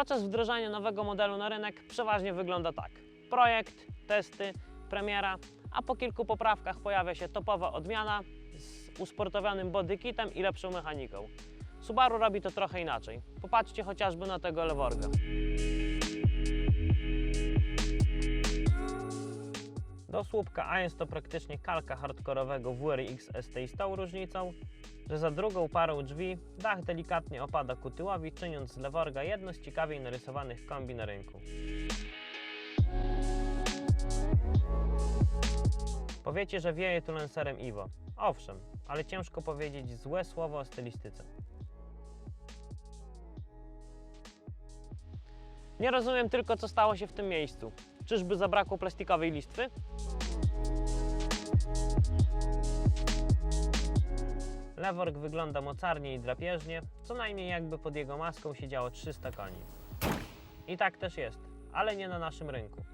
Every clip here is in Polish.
Proces wdrażania nowego modelu na rynek przeważnie wygląda tak. Projekt, testy, premiera, a po kilku poprawkach pojawia się topowa odmiana z usportowionym bodykitem i lepszą mechaniką. Subaru robi to trochę inaczej. Popatrzcie chociażby na tego Leworga. Do słupka A jest to praktycznie kalka hardkorowego WRX ST z tą różnicą, że za drugą parą drzwi dach delikatnie opada ku tyłowi, czyniąc z Leworga jedno z ciekawiej narysowanych kombi na rynku. Powiecie, że wieje tu lancerem Iwo. Owszem, ale ciężko powiedzieć złe słowo o stylistyce. Nie rozumiem tylko, co stało się w tym miejscu. Czyżby zabrakło plastikowej listwy? Leworg wygląda mocarnie i drapieżnie, co najmniej jakby pod jego maską siedziało 300 koni. I tak też jest, ale nie na naszym rynku.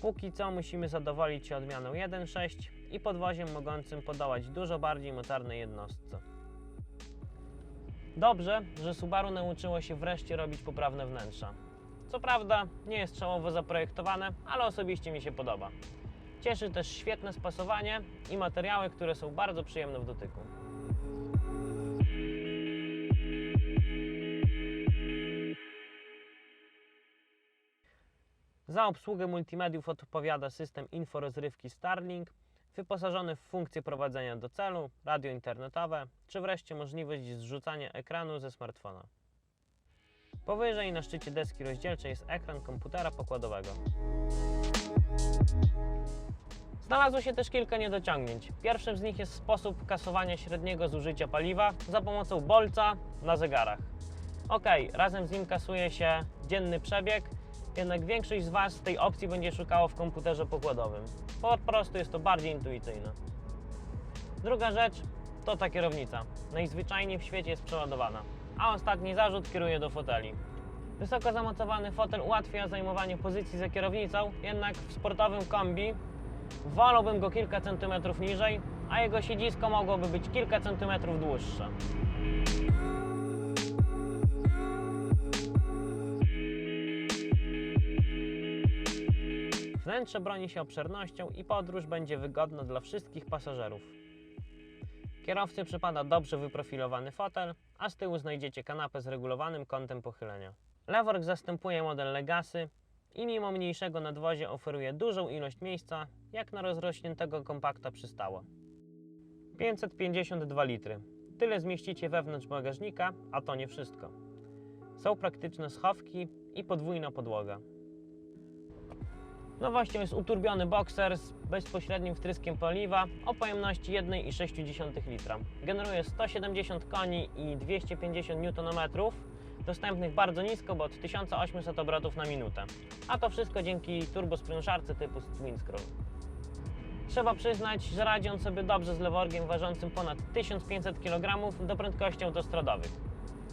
Póki co musimy zadowolić się odmianą 1.6 i podwoziem mogącym podołać dużo bardziej mocarnej jednostce. Dobrze, że Subaru nauczyło się wreszcie robić poprawne wnętrza. Co prawda nie jest szałowo zaprojektowane, ale osobiście mi się podoba. Cieszy też świetne spasowanie i materiały, które są bardzo przyjemne w dotyku. Za obsługę multimediów odpowiada system inforozrywki Starlink, wyposażony w funkcję prowadzenia do celu, radio internetowe, czy wreszcie możliwość zrzucania ekranu ze smartfona. Powyżej na szczycie deski rozdzielczej jest ekran komputera pokładowego. Znalazło się też kilka niedociągnięć. Pierwszym z nich jest sposób kasowania średniego zużycia paliwa za pomocą bolca na zegarach. Ok, razem z nim kasuje się dzienny przebieg, jednak większość z Was tej opcji będzie szukało w komputerze pokładowym. Po prostu jest to bardziej intuicyjne. Druga rzecz to ta kierownica. Najzwyczajniej w świecie jest przeładowana, a ostatni zarzut kieruje do foteli. Wysoko zamocowany fotel ułatwia zajmowanie pozycji za kierownicą, jednak w sportowym kombi wolałbym go kilka centymetrów niżej, a jego siedzisko mogłoby być kilka centymetrów dłuższe. Wnętrze broni się obszernością i podróż będzie wygodna dla wszystkich pasażerów. Kierowcy przypada dobrze wyprofilowany fotel, a z tyłu znajdziecie kanapę z regulowanym kątem pochylenia. Leworg zastępuje model Legacy i mimo mniejszego nadwozia oferuje dużą ilość miejsca, jak na rozrośniętego kompakta przystało. 552 litry. Tyle zmieścicie wewnątrz bagażnika, a to nie wszystko. Są praktyczne schowki i podwójna podłoga. Nowością jest uturbiony bokser z bezpośrednim wtryskiem paliwa o pojemności 1,6 litra. Generuje 170 koni i 250 Nm, dostępnych bardzo nisko, bo od 1800 obrotów na minutę. A to wszystko dzięki turbosprężarce typu Twinscroll. Trzeba przyznać, że radzi on sobie dobrze z leworgiem ważącym ponad 1500 kg do prędkości autostradowych.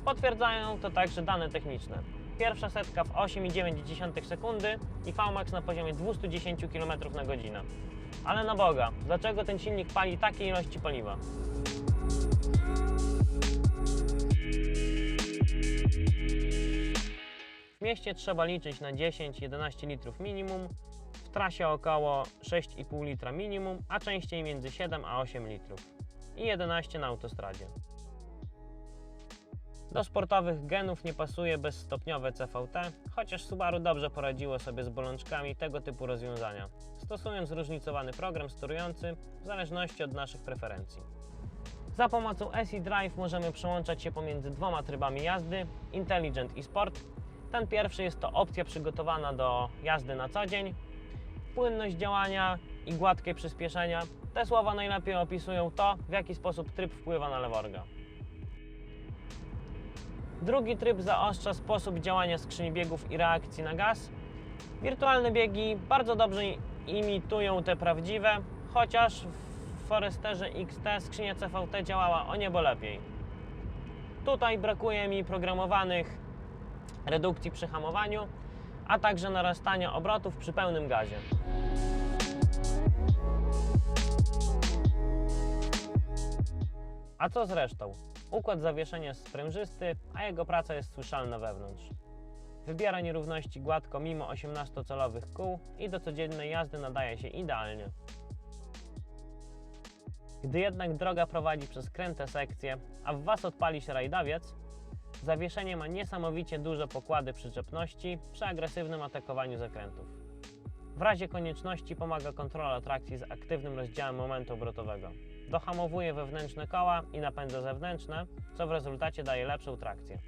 Potwierdzają to także dane techniczne. Pierwsza setka w 8,9 sekundy i VMAX na poziomie 210 km na godzinę. Ale na Boga, dlaczego ten silnik pali takie ilości paliwa? W mieście trzeba liczyć na 10-11 litrów minimum, w trasie około 6,5 litra minimum, a częściej między 7 a 8 litrów i 11 na autostradzie. Do sportowych genów nie pasuje bezstopniowe CVT, chociaż Subaru dobrze poradziło sobie z bolączkami tego typu rozwiązania, stosując zróżnicowany program sterujący w zależności od naszych preferencji. Za pomocą SE Drive możemy przełączać się pomiędzy dwoma trybami jazdy Intelligent i Sport. Ten pierwszy jest to opcja przygotowana do jazdy na co dzień. Płynność działania i gładkie przyspieszenia. Te słowa najlepiej opisują to, w jaki sposób tryb wpływa na leworga. Drugi tryb zaostrza sposób działania skrzyni biegów i reakcji na gaz. Wirtualne biegi bardzo dobrze imitują te prawdziwe, chociaż w Foresterze XT skrzynia CVT działała o niebo lepiej. Tutaj brakuje mi programowanych redukcji przy hamowaniu, a także narastania obrotów przy pełnym gazie. A co z resztą? Układ zawieszenia jest sprężysty, a jego praca jest słyszalna wewnątrz. Wybiera nierówności gładko mimo 18-calowych kół i do codziennej jazdy nadaje się idealnie. Gdy jednak droga prowadzi przez kręte sekcje, a w Was odpali się rajdawiec, zawieszenie ma niesamowicie duże pokłady przyczepności przy agresywnym atakowaniu zakrętów. W razie konieczności pomaga kontrola trakcji z aktywnym rozdziałem momentu obrotowego. Dohamowuje wewnętrzne koła i napędza zewnętrzne, co w rezultacie daje lepszą trakcję.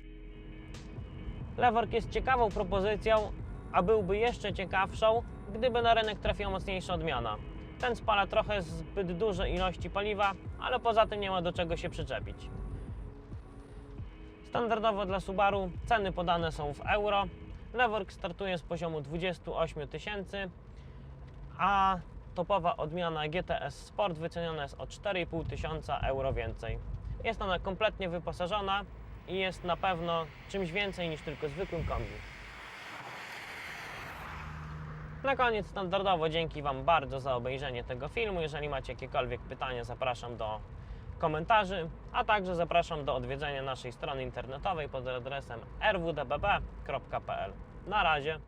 Lework jest ciekawą propozycją, a byłby jeszcze ciekawszą, gdyby na rynek trafiła mocniejsza odmiana. Ten spala trochę zbyt duże ilości paliwa, ale poza tym nie ma do czego się przyczepić. Standardowo dla Subaru ceny podane są w euro. Lework startuje z poziomu 28 tysięcy, a topowa odmiana GTS Sport wyceniona jest o 4,5 tysiąca euro więcej. Jest ona kompletnie wyposażona i jest na pewno czymś więcej niż tylko zwykłym kombi. Na koniec standardowo dzięki Wam bardzo za obejrzenie tego filmu. Jeżeli macie jakiekolwiek pytania, zapraszam do komentarzy, a także zapraszam do odwiedzenia naszej strony internetowej pod adresem rwdbb.pl. Na razie.